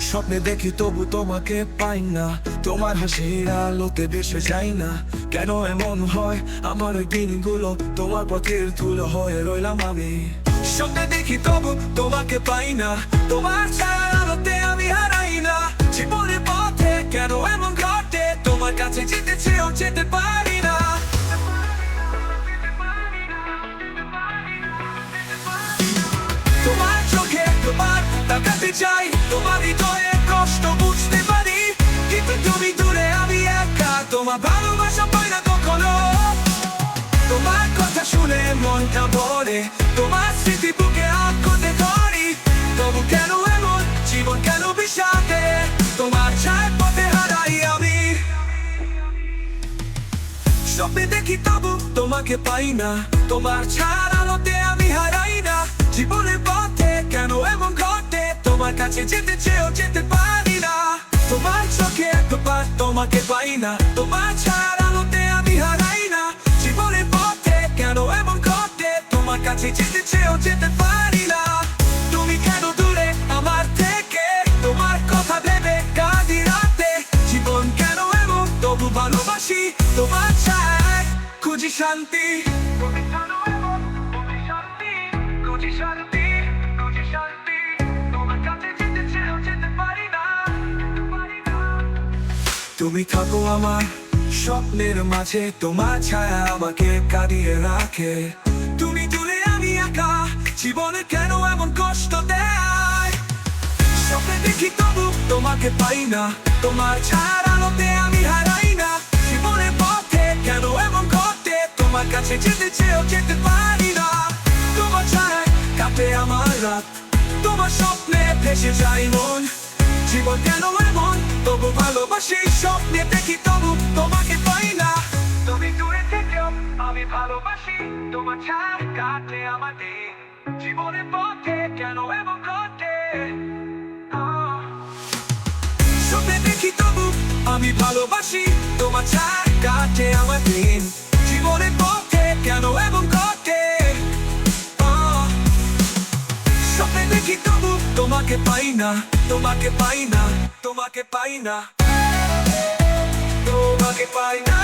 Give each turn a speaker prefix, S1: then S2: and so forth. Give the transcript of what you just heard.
S1: স্বপ্নে দেখি তবু তোমাকে পাই না। তোমার হাসির আলোতে বেসে যাই না। কেন এমন হয় আমার ওই দিনগুলো? তোমার পথের ধুলো হয়ে রইলাম আমি। স্বপ্নে দেখি তবু তোমাকে পাই না। তোমার আলোতে আমি হারাই না। তাকাতে চাই, তোমার হৃদয়ে কষ্ট বুঝতে পারি, কিন্তু তুমি দূরে, আমি একা, তোমার ভালোবাসা পাই না কখনো। তোমার কথা শুনে মনটা ভরে, তোমার স্মৃতি বুকে আঁকতে ধরি। তবু কেন এমন? জীবন কেন বিষাদে? তোমার ছায় পথে হারাই আমি। স্বপ্নে দেখি তবু তোমাকে পাই না, তোমার ছাড় আলোতে আমি হারাই না। জীবনের পথে কেন এমন তোমার কাছে যেতে চেয়েও যেতে পারি না। তোমার চোখে একবার তোমাকে পাই না। তোমার ছাড় আলোতে আমি হারাই না। জীবনের পথে কেন এমন ঘটে? তোমার কাছে যেতে চেয়েও যেতে পারি না। তুমি কেন দূরে আমার থেকে? তোমার কথা ভেবে কাঁদি রাতে। জীবন কেন এমন? তবু ভালোবাসি তোমার ছায় খুঁজি শান্তি। তুমি থাকো আমার স্বপ্নের মাঝে, তোমার ছায়া আমাকে কাঁদিয়ে রাখে। তুমি দূরে আমি একা, জীবনে কেন এমন কষ্ট দেয়? স্বপ্নে দেখি তবু তোমাকে পাই না, তোমার ছায়ার আলোতে আমি হারাই না। জীবনের পথে কেন এমন ঘটে, তোমার কাছে যেতে চেয়েও যেতে পারি না। তোমার ছায়ায় কাটে আমার রাত, তোমার স্বপ্নে ভেসে যাই মন। জীবন গেল এমন, তবু ভালোবাসি স্বপ্নে দেখি তবু তোমাকে পাই না।
S2: তুমি দূরে থেকেও আমি ভালোবাসি, তোমার ছাড় কাটে আমাদের জীবনের পথে কেন এমন ঘটে?
S1: স্বপ্নে দেখি তবু আমি ভালোবাসি, তোমার ছায়া তোমাকে পাই না তোমাকে পাই না তোমাকে পাই না। তোমাকে পাই না।